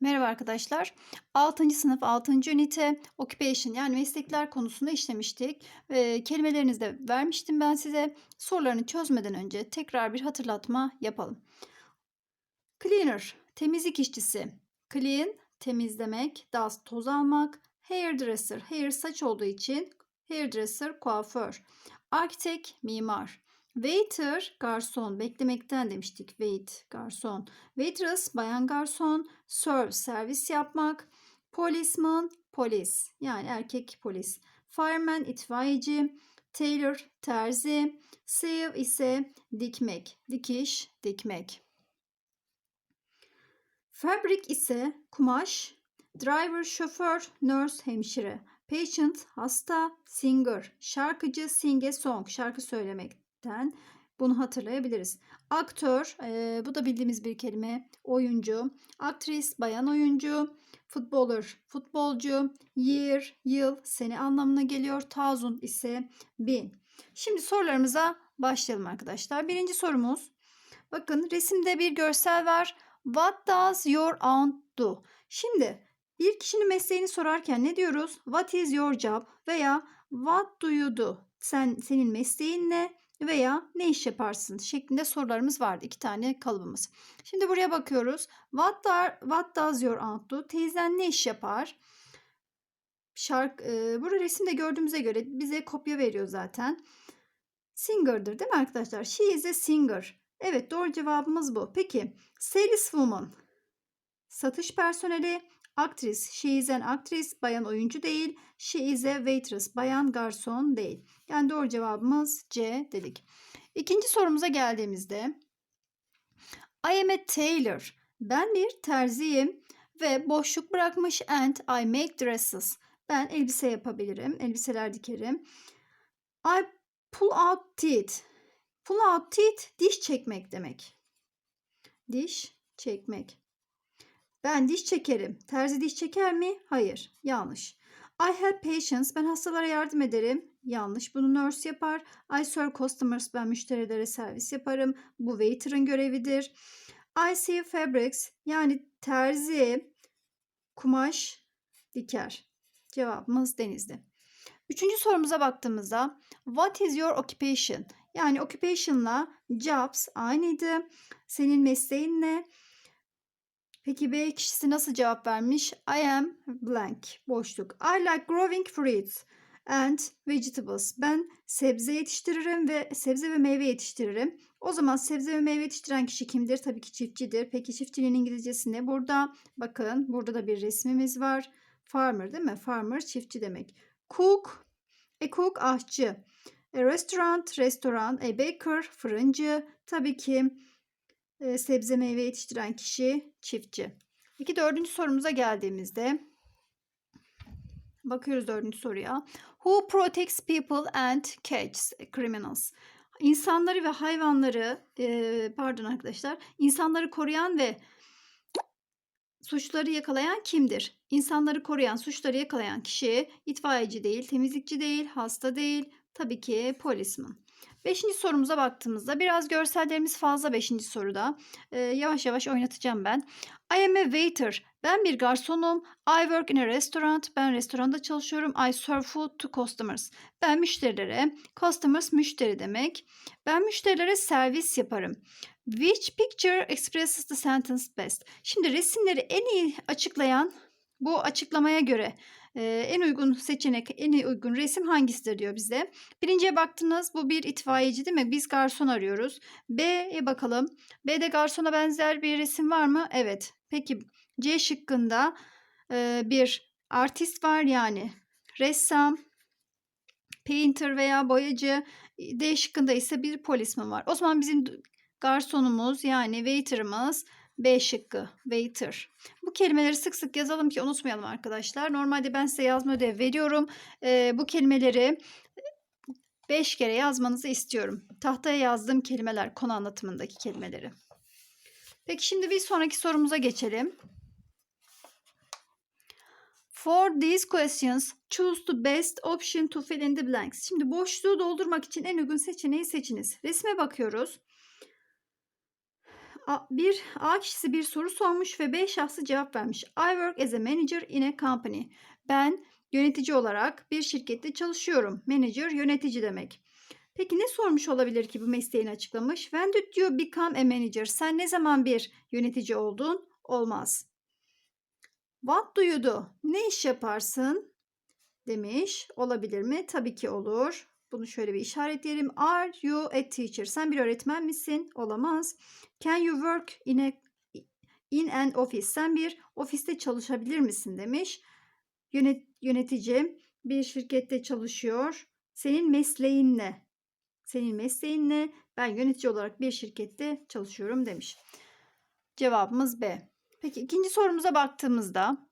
Merhaba arkadaşlar. 6. sınıf 6. ünite occupation yani meslekler konusunda işlemiştik. Ee, kelimelerinizi de vermiştim ben size. Sorularını çözmeden önce tekrar bir hatırlatma yapalım. Cleaner, temizlik işçisi. Clean, temizlemek. Dust, toz almak. Hairdresser, hair saç olduğu için hairdresser, kuaför. Architect, mimar. Waiter, garson. Beklemekten demiştik. Wait, garson. Waitress, bayan garson. Serve, servis yapmak. Policeman, polis. Yani erkek polis. Fireman, itfaiyeci. Tailor, terzi. Sew ise dikmek. Dikiş, dikmek. Fabric ise kumaş. Driver, şoför. Nurse, hemşire. Patient, hasta. Singer, şarkıcı. Sing a song, şarkı söylemekten. Bunu hatırlayabiliriz. Aktör, e, bu da bildiğimiz bir kelime. Oyuncu. Aktris, bayan oyuncu. Futbolur, futbolcu. Year, yıl, sene anlamına geliyor. Thousand ise bin. Şimdi sorularımıza başlayalım arkadaşlar. Birinci sorumuz. Bakın resimde bir görsel var. What does your aunt do? Şimdi bir kişinin mesleğini sorarken ne diyoruz? What is your job? Veya what do you do? Sen senin mesleğin ne? Veya ne iş yaparsın? şeklinde sorularımız vardı. İki tane kalıbımız. Şimdi buraya bakıyoruz. What, are, what does your aunt do? Teyzen ne iş yapar? Şarkı, e, burada resimde gördüğümüze göre bize kopya veriyor zaten. Singer'dır değil mi arkadaşlar? She is a singer. Evet doğru cevabımız bu. Peki saleswoman satış personeli aktris she is an aktris bayan oyuncu değil. She is a waitress bayan garson değil. Yani doğru cevabımız C dedik. İkinci sorumuza geldiğimizde I am a tailor. Ben bir terziyim ve boşluk bırakmış and I make dresses. Ben elbise yapabilirim. Elbiseler dikerim. I pull out teeth. Pull out teeth diş çekmek demek. Diş çekmek. Ben diş çekerim. Terzi diş çeker mi? Hayır. Yanlış. I help patients. Ben hastalara yardım ederim. Yanlış. Bunu nurse yapar. I serve customers. Ben müşterilere servis yaparım. Bu waiter'ın görevidir. I sew fabrics. Yani terzi kumaş diker. Cevabımız denizli. Üçüncü sorumuza baktığımızda what is your occupation? Yani occupation'la jobs aynıydı. Senin mesleğin ne? Peki B kişisi nasıl cevap vermiş? I am blank. Boşluk. I like growing fruits and vegetables. Ben sebze yetiştiririm ve sebze ve meyve yetiştiririm. O zaman sebze ve meyve yetiştiren kişi kimdir? Tabii ki çiftçidir. Peki çiftçinin İngilizcesi ne? Burada bakın burada da bir resmimiz var. Farmer değil mi? Farmer çiftçi demek. Cook, a cook aşçı. A restaurant, restoran. A baker, fırıncı. Tabii ki e, sebze meyve yetiştiren kişi çiftçi. Peki dördüncü sorumuza geldiğimizde bakıyoruz dördüncü soruya. Who protects people and catches criminals? İnsanları ve hayvanları e, pardon arkadaşlar insanları koruyan ve suçları yakalayan kimdir? İnsanları koruyan, suçları yakalayan kişi itfaiyeci değil, temizlikçi değil, hasta değil, tabii ki polisman. Beşinci sorumuza baktığımızda biraz görsellerimiz fazla beşinci soruda. Ee, yavaş yavaş oynatacağım ben. I am a waiter. Ben bir garsonum. I work in a restaurant. Ben restoranda çalışıyorum. I serve food to customers. Ben müşterilere, customers müşteri demek. Ben müşterilere servis yaparım. Which picture expresses the sentence best? Şimdi resimleri en iyi açıklayan bu açıklamaya göre e, en uygun seçenek, en uygun resim hangisidir diyor bize. Birinciye baktınız bu bir itfaiyeci değil mi? Biz garson arıyoruz. B'ye bakalım. B'de garsona benzer bir resim var mı? Evet. Peki C şıkkında e, bir artist var yani ressam, painter veya boyacı. D şıkkında ise bir polisman var. O zaman bizim garsonumuz yani waiter'ımız B şıkkı waiter. Bu kelimeleri sık sık yazalım ki unutmayalım arkadaşlar. Normalde ben size yazma ödev veriyorum. Ee, bu kelimeleri 5 kere yazmanızı istiyorum. Tahtaya yazdığım kelimeler konu anlatımındaki kelimeleri. Peki şimdi bir sonraki sorumuza geçelim. For these questions, choose the best option to fill in the blanks. Şimdi boşluğu doldurmak için en uygun seçeneği seçiniz. Resme bakıyoruz. Bir A kişisi bir soru sormuş ve B şahsı cevap vermiş. I work as a manager in a company. Ben yönetici olarak bir şirkette çalışıyorum. Manager yönetici demek. Peki ne sormuş olabilir ki bu mesleğini açıklamış? When did you become a manager? Sen ne zaman bir yönetici oldun? Olmaz. What do you do? Ne iş yaparsın? Demiş. Olabilir mi? Tabii ki olur. Bunu şöyle bir işaretleyelim. Are you a teacher? Sen bir öğretmen misin? Olamaz. Can you work in a in an office? Sen bir ofiste çalışabilir misin demiş. Yönet, yönetici bir şirkette çalışıyor. Senin mesleğin ne? Senin mesleğin ne? Ben yönetici olarak bir şirkette çalışıyorum demiş. Cevabımız B. Peki ikinci sorumuza baktığımızda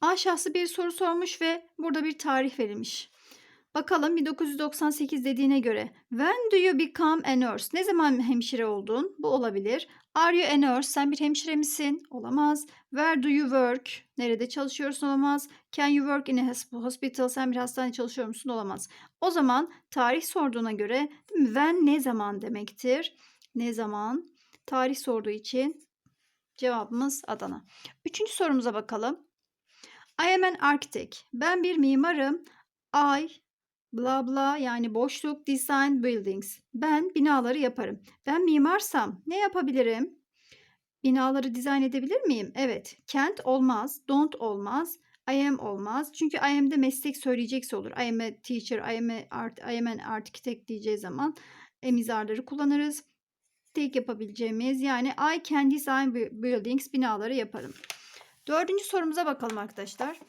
A şahsı bir soru sormuş ve burada bir tarih verilmiş. Bakalım 1998 dediğine göre When do you become a nurse? Ne zaman hemşire oldun? Bu olabilir. Are you a nurse? Sen bir hemşire misin? Olamaz. Where do you work? Nerede çalışıyorsun? Olamaz. Can you work in a hospital? Sen bir hastanede çalışıyor musun? Olamaz. O zaman tarih sorduğuna göre when ne zaman demektir? Ne zaman? Tarih sorduğu için cevabımız Adana. Üçüncü sorumuza bakalım. I am an architect. Ben bir mimarım. I bla bla yani boşluk design buildings. Ben binaları yaparım. Ben mimarsam ne yapabilirim? Binaları dizayn edebilir miyim? Evet. Can't olmaz. Don't olmaz. I am olmaz. Çünkü I am'de meslek söyleyecekse olur. I am a teacher, I am, a art, I am an architect diyeceği zaman emizarları kullanırız. Tek yapabileceğimiz yani I can design buildings binaları yaparım. Dördüncü sorumuza bakalım arkadaşlar.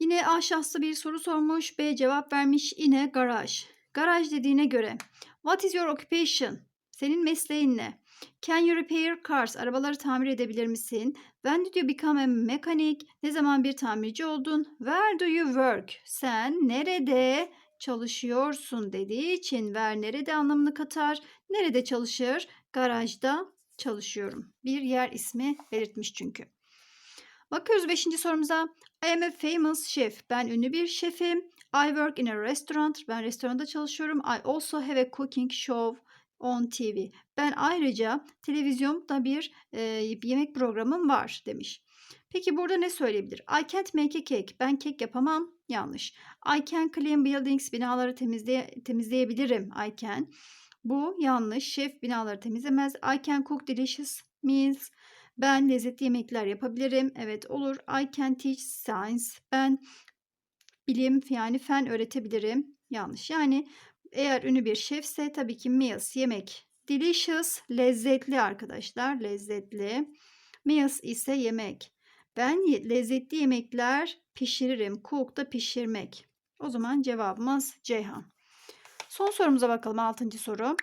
Yine A şahsı bir soru sormuş. B cevap vermiş. Yine garaj. Garaj dediğine göre What is your occupation? Senin mesleğin ne? Can you repair cars? Arabaları tamir edebilir misin? When did you become a mechanic? Ne zaman bir tamirci oldun? Where do you work? Sen nerede çalışıyorsun dediği için where nerede anlamını katar. Nerede çalışır? Garajda çalışıyorum. Bir yer ismi belirtmiş çünkü. Bakıyoruz 5. sorumuza. I am a famous chef. Ben ünlü bir şefim. I work in a restaurant. Ben restoranda çalışıyorum. I also have a cooking show on TV. Ben ayrıca televizyonda bir e, yemek programım var demiş. Peki burada ne söyleyebilir? I can't make a cake. Ben kek yapamam. Yanlış. I can clean buildings. Binaları temizleye, temizleyebilirim. I can. Bu yanlış. Şef binaları temizlemez. I can cook delicious meals. Ben lezzetli yemekler yapabilirim. Evet olur. I can teach science. Ben bilim yani fen öğretebilirim. Yanlış. Yani eğer ünlü bir şefse tabii ki meals yemek. Delicious lezzetli arkadaşlar. Lezzetli. Meals ise yemek. Ben lezzetli yemekler pişiririm. Cook pişirmek. O zaman cevabımız Ceyhan. Son sorumuza bakalım. Altıncı soru.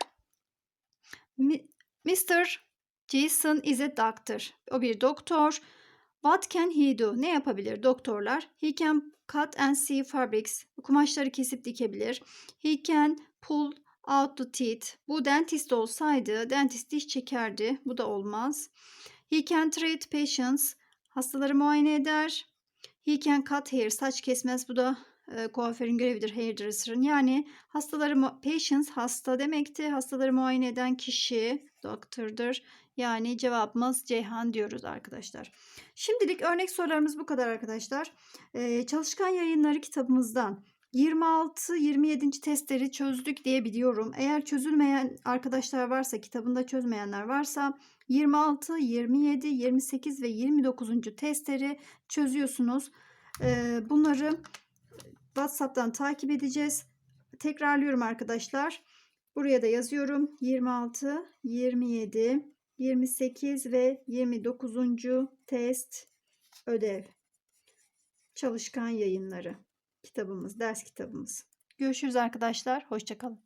Mr. Jason is a doctor. O bir doktor. What can he do? Ne yapabilir doktorlar? He can cut and sew fabrics. Kumaşları kesip dikebilir. He can pull out the teeth. Bu dentist olsaydı dentist diş çekerdi. Bu da olmaz. He can treat patients. Hastaları muayene eder. He can cut hair. Saç kesmez. Bu da e, kuaförün görevidir hairdresser'ın. Yani hastaları patients hasta demekti. Hastaları muayene eden kişi doktordur. Yani cevabımız Ceyhan diyoruz arkadaşlar. Şimdilik örnek sorularımız bu kadar arkadaşlar. Ee, Çalışkan Yayınları kitabımızdan 26-27. testleri çözdük diye biliyorum. Eğer çözülmeyen arkadaşlar varsa, kitabında çözmeyenler varsa 26, 27, 28 ve 29. testleri çözüyorsunuz. Ee, bunları WhatsApp'tan takip edeceğiz. Tekrarlıyorum arkadaşlar. Buraya da yazıyorum. 26, 27, 28 ve 29. test ödev. Çalışkan yayınları kitabımız, ders kitabımız. Görüşürüz arkadaşlar. Hoşçakalın.